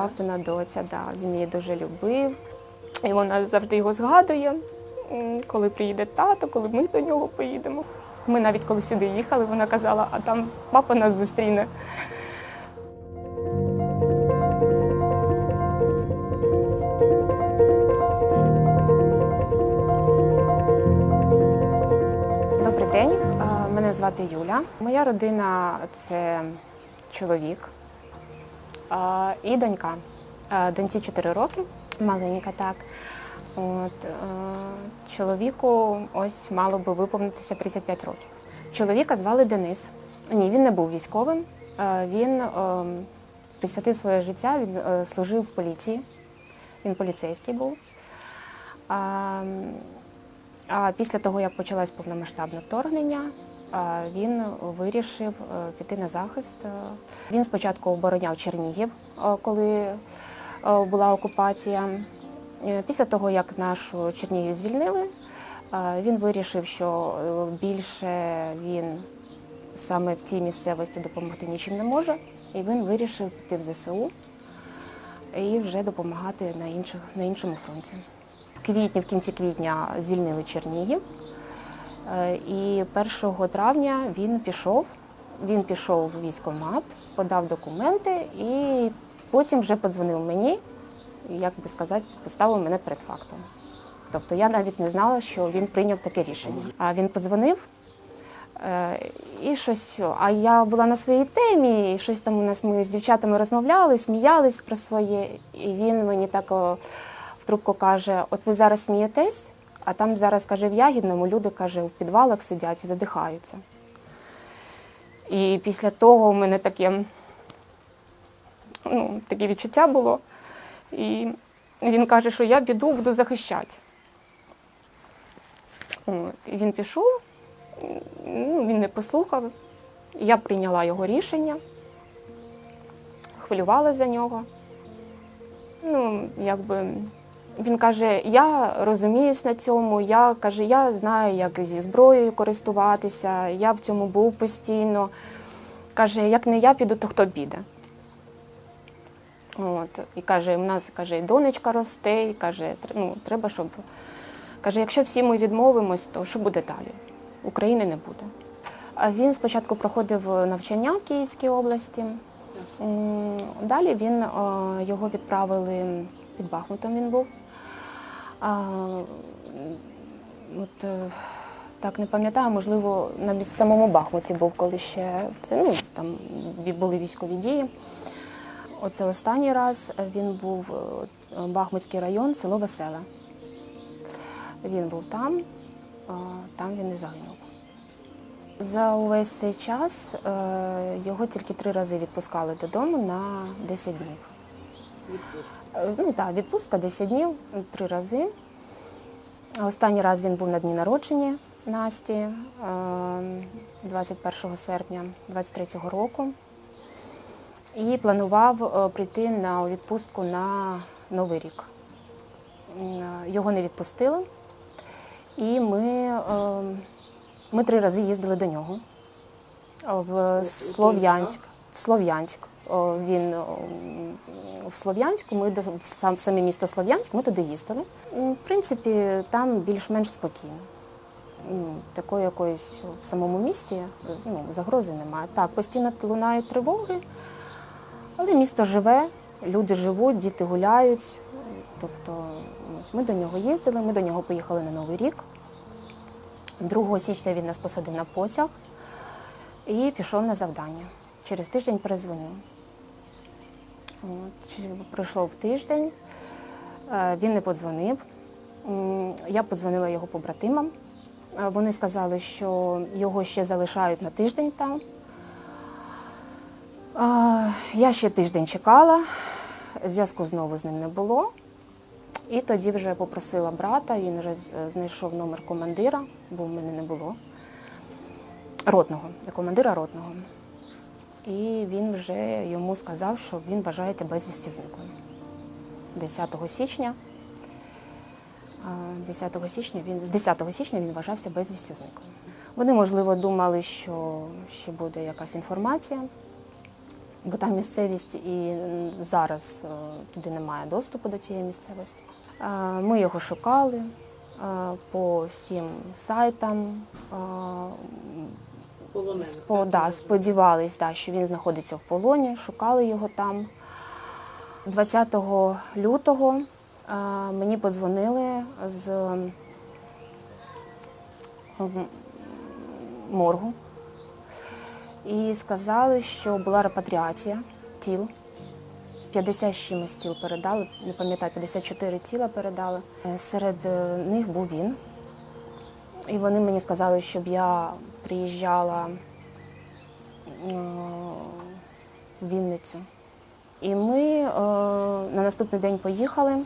папина доця, да. він її дуже любив. І вона завжди його згадує, коли приїде тато, коли ми до нього поїдемо. Ми навіть коли сюди їхали, вона казала, а там папа нас зустріне. Добрий день, мене звати Юля. Моя родина це чоловік і донька. Доньці 4 роки, маленька так. От, е, чоловіку ось мало би виповнитися 35 років. Чоловіка звали Денис. Ні, він не був військовим. Е, Він е, присвятив своє життя, він е, служив в поліції. Він поліцейський був. А, а після того, як почалось повномасштабне вторгнення, він вирішив е, піти на захист. Він спочатку обороняв Чернігів, е, коли е, була окупація. Після того, як нашу Чернігів звільнили, він вирішив, що більше він саме в цій місцевості допомогти нічим не може, і він вирішив піти в ЗСУ і вже допомагати на іншому фронті. В квітні, в кінці квітня звільнили Чернігів. Е, І 1 травня він пішов. Він пішов в військкомат, подав документи і потім вже подзвонив мені, як би сказати, поставив мене перед фактом. Тобто я навіть не знала, що він прийняв таке рішення. А він подзвонив е, і щось. А я була на своїй темі, і щось там у нас ми з дівчатами розмовляли, сміялись про своє. І він мені так в трубку каже: От ви зараз смієтесь, а там зараз каже в Ягідному люди каже, у підвалах сидять і задихаються. І після того у мене таке, ну, таке відчуття було. І він каже, що я піду, буду захищати. І Він пішов, ну, він не послухав. Я прийняла його рішення, хвилювала за нього. Ну, якби він каже: я розуміюсь на цьому, я каже, я знаю, як зі зброєю користуватися, я в цьому був постійно. Каже, як не я піду, то хто піде. От. І каже, у нас каже, донечка росте, і каже, ну, треба, щоб. Каже, якщо всі ми відмовимось, то що буде далі? України не буде. А він спочатку проходив навчання в Київській області. Далі він, е, його відправили під Бахмутом він був. А, от, е, так не пам'ятаю, можливо, на міс- самому Бахмуті був, коли ще це, ну, там були військові дії. Оце останній раз він був е, Бахмутський район, село Веселе. Він був там, там він і загинув. За увесь цей час е, його тільки три рази відпускали додому на 10 днів. Ну так, відпустка 10 днів, три рази. Останній раз він був на дні народження Насті е, 21 серпня 23-го року. І планував е, прийти на відпустку на Новий рік. Е, Його не відпустили. І ми, е, ми три рази їздили до нього е, в Слов'янськ. В Слов'янськ. Він в Слов'янську, ми до сам саме місто Слов'янськ, ми туди їздили. В принципі, там більш-менш спокійно. Такої якоїсь в самому місті ну, загрози немає. Так, постійно лунають тривоги, але місто живе, люди живуть, діти гуляють. Тобто ми до нього їздили, ми до нього поїхали на Новий рік. 2 січня він нас посадив на потяг і пішов на завдання. Через тиждень перезвонив. Пройшов тиждень, е, він не подзвонив. Я подзвонила його побратимам. Е, Вони сказали, що його ще залишають на тиждень там. Е, Я ще тиждень чекала, зв'язку знову з ним не було. І тоді вже попросила брата, він вже знайшов номер командира, бо в мене не було. Ротного, командира ротного. І він вже йому сказав, що він вважається безвісті зниклим. 10 січня. 10 січня він, з 10 січня він вважався безвісті зниклим. Вони, можливо, думали, що ще буде якась інформація. бо там місцевість і зараз е, туди немає доступу до цієї місцевості. Ми його шукали по всім сайтам. Полонених. Спо, да, сподівались, да, що він знаходиться в полоні, шукали його там. 20 лютого е, мені подзвонили з моргу і сказали, що була репатріація тіл. 50 чимось тіл передали, не пам'ятаю, 54 тіла передали. Е, Серед е, них був він. І вони мені сказали, щоб я приїжджала в Вінницю. І ми е, на наступний день поїхали.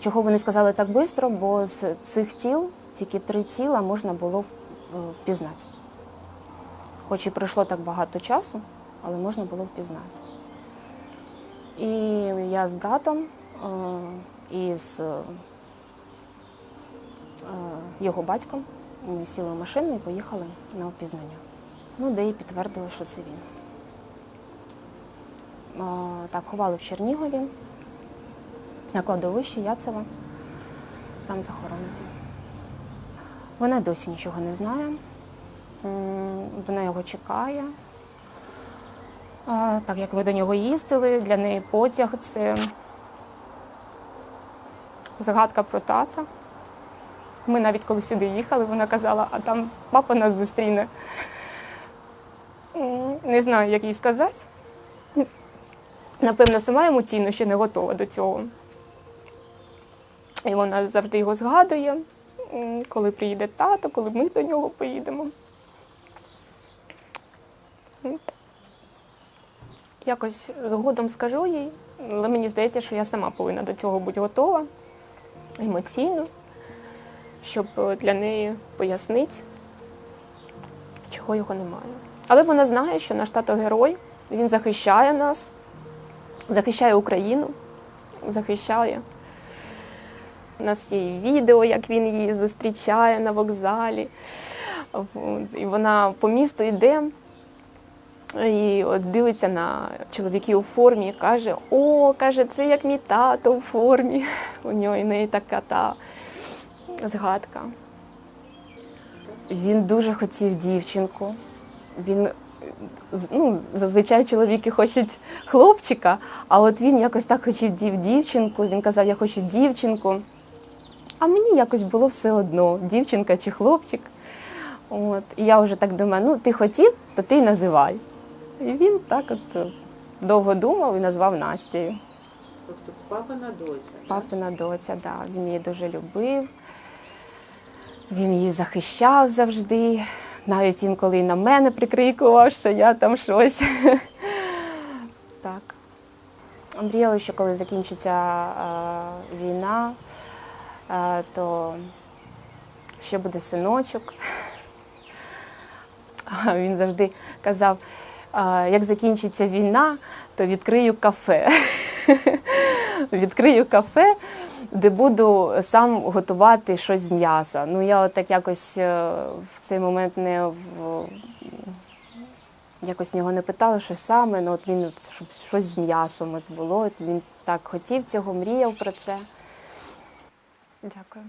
Чого вони сказали так швидко, бо з цих тіл тільки три тіла можна було е, впізнати. Хоч і пройшло так багато часу, але можна було впізнати. І я з братом е, і з його батьком ми сіли в машину і поїхали на опізнання. Ну, де і підтвердили, що це він. Так, ховали в Чернігові, на кладовищі Яцева. Там захоронений. Вона досі нічого не знає. Вона його чекає. Так як ви до нього їздили, для неї потяг це згадка про тата. Ми навіть коли сюди їхали, вона казала, а там папа нас зустріне. Не знаю, як їй сказати. Напевно, сама емоційно ще не готова до цього. І вона завжди його згадує, коли приїде тато, коли ми до нього поїдемо. Якось згодом скажу їй, але мені здається, що я сама повинна до цього бути готова емоційно, щоб е, для неї пояснити, чого його немає. Але вона знає, що наш тато герой, він захищає нас, захищає Україну, захищає. У нас є і відео, як він її зустрічає на вокзалі. І вона по місту йде і от дивиться на чоловіків у формі і каже: О, каже, це як мій тато у формі. У нього і неї така та згадка. Він дуже хотів дівчинку. Він ну, зазвичай чоловіки хочуть хлопчика, а от він якось так хотів дів дівчинку. Він казав, я хочу дівчинку. А мені якось було все одно, дівчинка чи хлопчик. От. І я вже так думаю, ну ти хотів, то ти й називай. І він так от е, довго думав і назвав Настею. Тобто папина доця. так? Папина доця, да, він її дуже любив. Він її захищав завжди. Навіть інколи і на мене прикрикував, що я там щось. Так. Мріяли, що коли закінчиться війна, то ще буде синочок. Він завжди казав, як закінчиться війна, то відкрию кафе. відкрию кафе, де буду сам готувати щось з м'яса. Ну я от так якось е, в цей момент не в якось нього не питала, що саме. Ну от він щоб щось з м'ясом от було. От він так хотів цього, мріяв про це. Дякую.